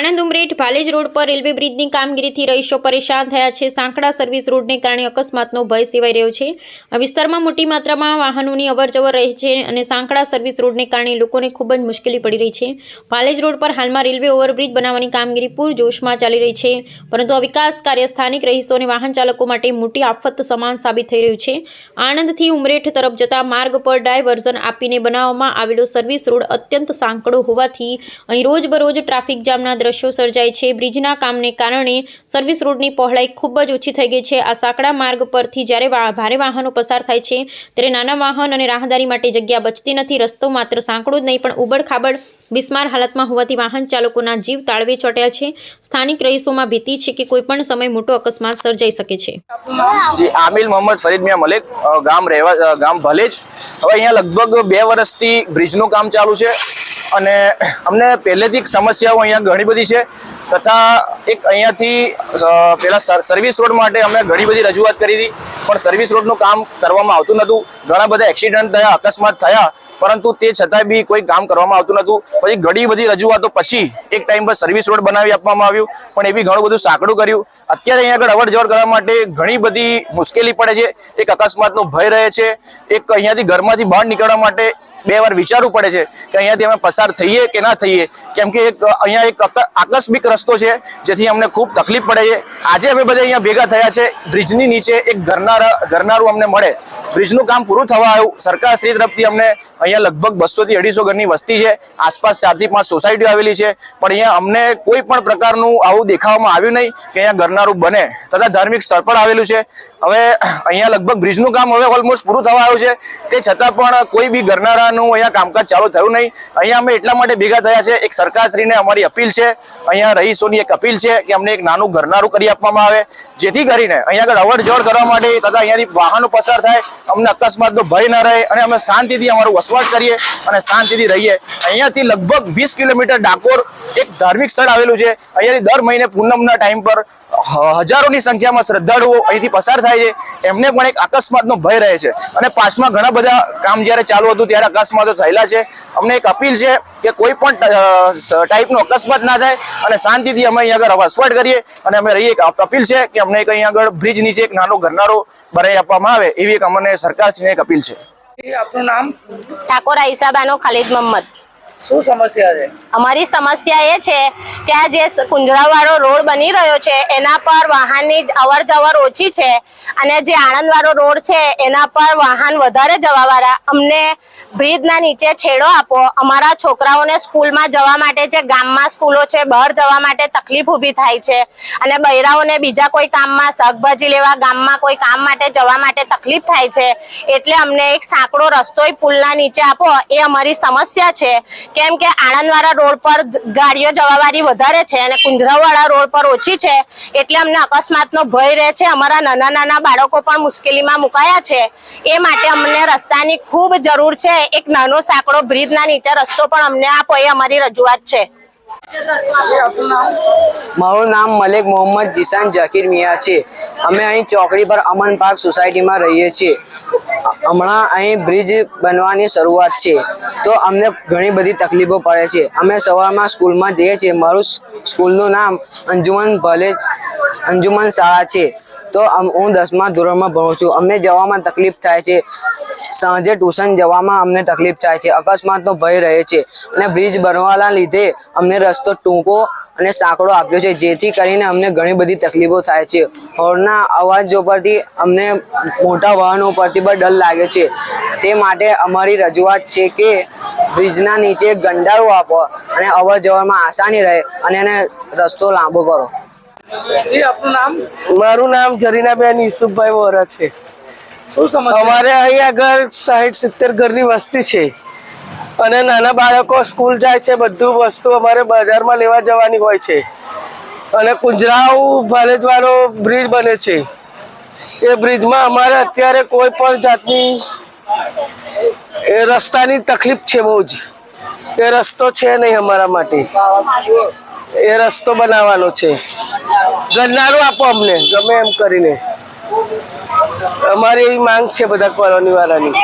Anand Umreth Bhalej road પર railway બ્રિજની કામગીરીથી રહીશો પરેશાન થયા છે. સાંકડા સર્વિસ રોડને કારણે અકસ્માતનો ભય સેવાઈ રહ્યો છે. આ વિસ્તારમાં મોટી માત્રામાં વાહનોની અવરજવર રહે છે અને સાંકડા સર્વિસ રોડને કારણે લોકોને ખૂબ જ મુશ્કેલી પડી રહી છે. ભાલેજ રોડ પર હાલમાં રેલવે ઓવરબ્રિજ બનાવવાની કામગીરી પૂરજોશમાં ચાલી રહી છે. પરંતુ આ વિકાસ કાર્ય સ્થાનિક રહીશો અને વાહન ચાલકો માટે મોટી આફત સમાન સાબિત થઈ રહ્યું છે. આણંદથી ઉમરેઠ તરફ જતા માર્ગ પર ડાયવર્ઝન આપીને બનાવવામાં આવેલો સર્વિસ રોડ અત્યંત સાંકડો હોવાથી અહીં રોજબરોજ ટ્રાફિક જામના દ્રશ્યો સર્જાય છે. બ્રિજના કામને કારણે સર્વિસ રોડની પહોળાઈ ખૂબ જ ઓછી થઈ ગઈ છે. આ સાંકડા માર્ગ પરથી જ્યારે ભારે વાહનો પસાર થાય છે, ત્યારે નાના વાહન અને રાહદારી માટે જગ્યા બચતી નથી. રસ્તો માત્ર સાંકડો જ નહીં, પણ ઉબડ-ખાબડ, બિસ્માર હાલતમાં હોવાથી વાહન ચાલકોના જીવ તાળવે ચોટ્યા છે. સ્થાનિક રહીશોમાં ભીતિ છે કે કોઈ પણ સમય મોટો અકસ્માત સર્જાઈ શકે છે. જી, આમિલ મોહમ્મદ ફરીદ મિયા મલેક ગામ રહેવા ગામ ભલેજ. હવે અહીંયા લગભગ બે વર્ષથી બ્રિજનું કામ ચાલુ છે. અને અમને પહેલેથી સમસ્યાઓ અહીંયા ઘણી બધી છે તથા એક અહીંયાથી પહેલાં સર્વિસ રોડ માટે અમે ઘણી બધી રજૂઆત કરી હતી, પણ સર્વિસ રોડનું કામ કરવામાં આવતું નહોતું. ઘણા બધા એક્સિડન્ટ થયા, અકસ્માત થયા, પરંતુ તે છતાં બી કોઈ કામ કરવામાં આવતું નહોતું. પછી ઘણી બધી રજૂઆતો પછી એક ટાઈમ પર સર્વિસ રોડ બનાવી આપવામાં આવ્યું, પણ એ બી ઘણું બધું સાંકડું કર્યું. અત્યારે અહીંયા આગળ અવર જવર કરવા માટે ઘણી બધી મુશ્કેલી પડે છે. એક અકસ્માતનો ભય રહે છે. એક અહીંયાથી ઘરમાંથી બહાર નીકળવા માટે બે વાર વિચારવું પડે છે કે અહીંયાથી અમે પસાર થઈએ કે ના થઈએ. કેમ કે એક, અહીંયા એક આકસ્મિક રસ્તો છે, જેથી અમને ખૂબ તકલીફ પડે છે. આજે અમે બધા અહીંયા ભેગા થયા છે. બ્રિજની નીચે એક ઘરનારા, ઘરનારું અમને મળે. બ્રિજનું કામ પૂરું થવા આવ્યું. સરકારશ્રી તરફથી અમને અહીંયા લગભગ બસોથી અઢીસો ઘરની વસ્તી છે. આસપાસ ચારથી પાંચ સોસાયટીઓ આવેલી છે. પણ અહીંયા અમને કોઈ પણ પ્રકારનું આવું દેખાવામાં આવ્યું નહીં કે અહીંયા ઘરનારું બને. તથા ધાર્મિક સ્થળ પણ આવેલું છે. હવે અહીંયા લગભગ બ્રિજનું કામ હવે ઓલમોસ્ટ પૂરું થવા આવ્યું છે. તે છતાં પણ કોઈ બી ઘરનારાનું અહીંયા કામકાજ ચાલુ થયું નહીં. અહીંયા અમે એટલા માટે ભેગા થયા છે. એક સરકારશ્રીને અમારી અપીલ છે. અહીંયા રહીશોની એક અપીલ છે કે અમને એક નાનું ઘરનારું કરી આપવામાં આવે. જેથી કરીને અહીંયા આગળ અવર જવર કરવા માટે તથા અહીંયાથી વાહનો પસાર થાય. અમને અકસ્માતનો ભય ન રહે અને અમે શાંતિથી અમારું વસવાટ કરીએ અને શાંતિથી રહીએ. અહીંયાથી લગભગ વીસ કિલોમીટર ડાકોર એક ધાર્મિક સ્થળ આવેલું છે. અહીંયાથી દર મહિને પૂનમના ટાઈમ પર હજારોની સંખ્યામાં શ્રદ્ધાળુઓ અહીંથી પસાર થાય છે. એમને પણ એક અકસ્માતનો ભય રહે છે. અને પાછમાં ઘણા બધા કામ જ્યારે ચાલુ હતું ત્યારે અકસ્માતો થયેલા છે. અમને એક અપીલ છે કે કોઈ પણ ટાઈપનો અકસ્માત ના થાય અને શાંતિથી અમે અહીંયા આગળ વસવાટ કરીએ અને અમે રહીએ. એક અપ- અપીલ છે કે અમને એક અહીંયા આગળ બ્રિજ નીચે એક નાનો ઘરનારો બનાવી આપવામાં આવે એવી એક અમને સરકારશ્રીને એક અપીલ છે. આપનું નામ ઠાકોર આઈસાબાનો ખાલિદ મોહમ્મદ શું સમસ્યા છે? અમારી સમસ્યા એ છે કે આ જે કુંજરાવાળો રોડ બની રહ્યો છે, એના પર વાહનની અવર જવર ઓછી છે અને જે આણંદવાળો રોડ છે, એના પર વાહન વધારે જવાવાળા, અમને બ્રિજના નીચે છેડો આપો. અમારા છોકરાઓને સ્કૂલમાં જવા માટે જે ગામમાં સ્કૂલો છે, બહાર જવા માટે તકલીફ ઊભી થાય છે અને બૈરાઓને બીજા કોઈ કામમાં, શાકભાજી લેવા ગામમાં કોઈ કામ માટે જવા માટે તકલીફ થાય છે. એટલે અમને એક સાંકડો રસ્તો પુલના નીચે આપો, એ અમારી સમસ્યા છે. કેમ કે આણંદવાળા રોડ પર ગાડીઓ જવાવાળી વધારે છે અને કુંજરાવાળા રોડ પર ઓછી છે, એટલે અમને અકસ્માતનો ભય રહે છે. અમારા નાના નાના બાળકો પણ મુશ્કેલીમાં મુકાયા છે. એ માટે અમને રસ્તાની ખૂબ જરૂર છે. એક નાનો સાંકડો બ્રિજના નીચે રસ્તો પણ અમને આપો એ અમારી રજૂઆત છે. મારું નામ મલેક મોહમ્મદ જીસાન જકીર મિયા છે. અમે અહીં ચોકડી પર અમન પાર્ક સોસાયટીમાં રહીએ છીએ. હમણાં અહીં બ્રિજ બનવાની શરૂઆત છે. તો અમને ઘણી બધી તકલીફો પડે છે. અમે સવારમાં સ્કૂલમાં જઈએ છીએ. મારું સ્કૂલનું નામ અંજુમન ભલે, અંજુમન શાળા છે. તો હું દસમા ધોરણમાં ભણું છું. અમને જવામાં તકલીફ થાય છે. સાંજે ટ્યુશન જવામાં અમને તકલીફ થાય છે અકસ્માતનો ભય રહે છે અને બ્રિજ બનવાના લીધે અમને રસ્તો ટૂંકો અને સાંકડો આપ્યો છે જેથી કરીને અમને ઘણી બધી તકલીફો થાય છે. હોર્નના અવાજો પરથી અમને મોટા વાહનો પરથી પણ ડર લાગે છે. તે માટે અમારી રજૂઆત છે કે બ્રિજના નીચે ગંડાળો આપો અને અવર જવરમાં આસાની રહે અને એને રસ્તો લાંબો કરો. જી આપનું નામ? મારું નામ જરીનાબેન યુસુફભાઈ વોરા છે. શું સમજ અમારે અહીંયા આગળ સાહીઠ સિત્તેર ઘરની વસ્તી છે. અને નાના બાળકો સ્કૂલ જાય છે, બધું વસ્તુ અમારે બજારમાં લેવા જવાની હોય છે. અને કુંજરાવ, ભાલેજવાળો બ્રિજ બને છે. એ બ્રિજમાં અમારે અત્યારે કોઈ પણ જાતની એ રસ્તાની તકલીફ છે બહુ જ. એ રસ્તો છે નહીં અમારા માટે. એ રસ્તો બનાવવાનો છે. ગરનારું આપો અમને, ગમે એમ કરીને. અમારી એવી માંગ છે બધા કોલોની વાળાની